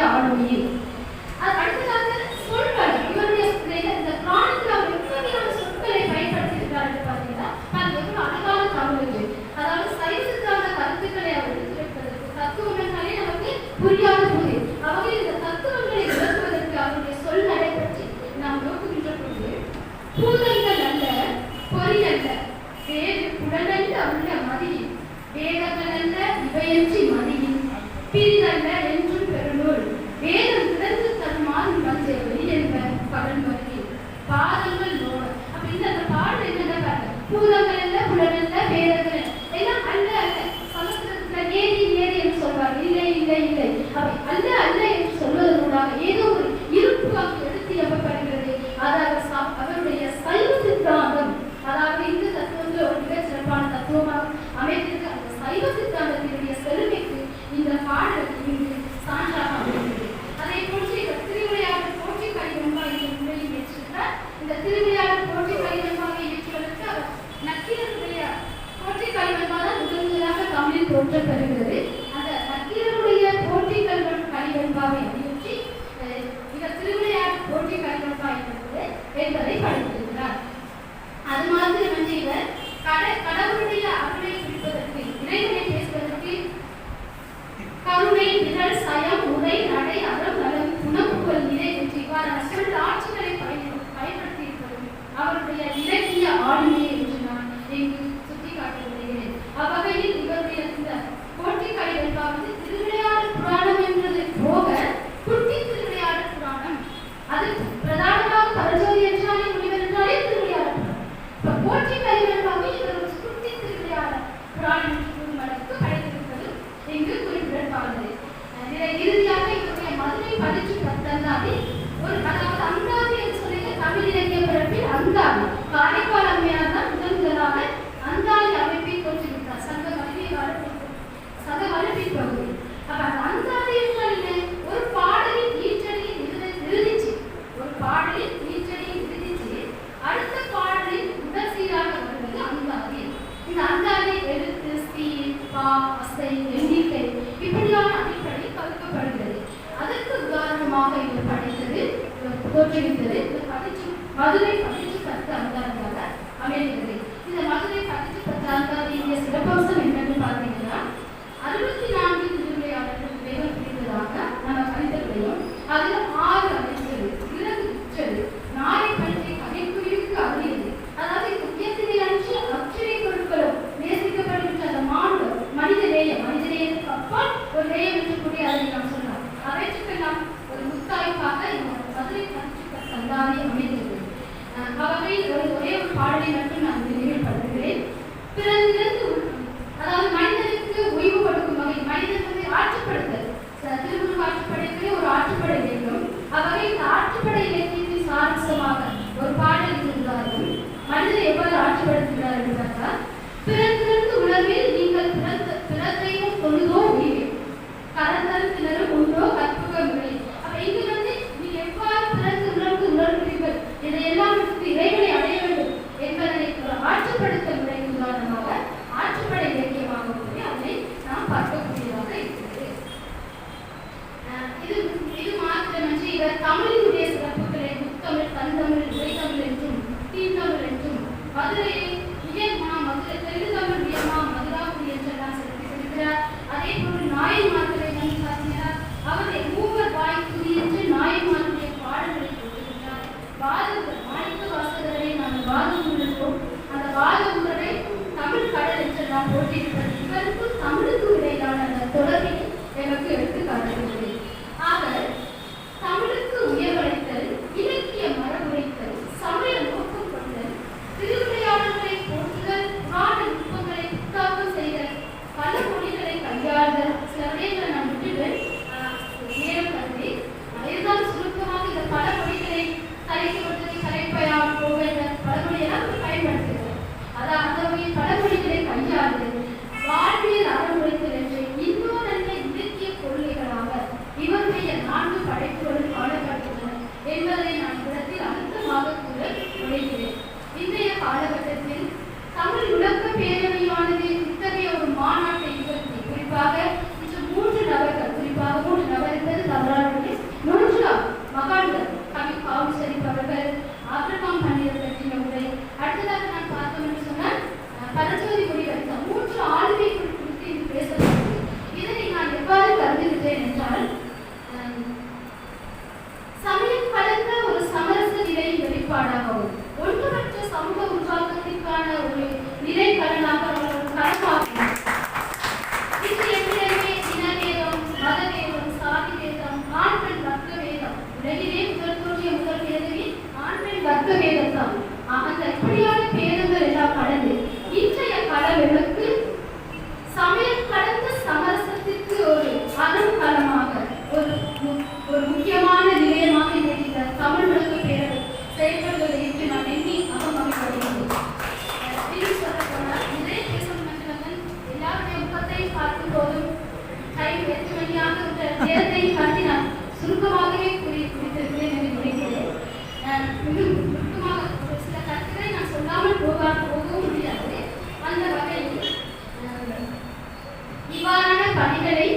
Yeah, 맞으세요? என்பதை நான் சுருக்கமாகவே கூறி குறித்திருக்கிறேன் என்று நினைக்கிறேன். நான் நான் சொல்லாமல் போக போகவும் முடியாது. அந்த வகையில் இவ்வாறான பணிகளை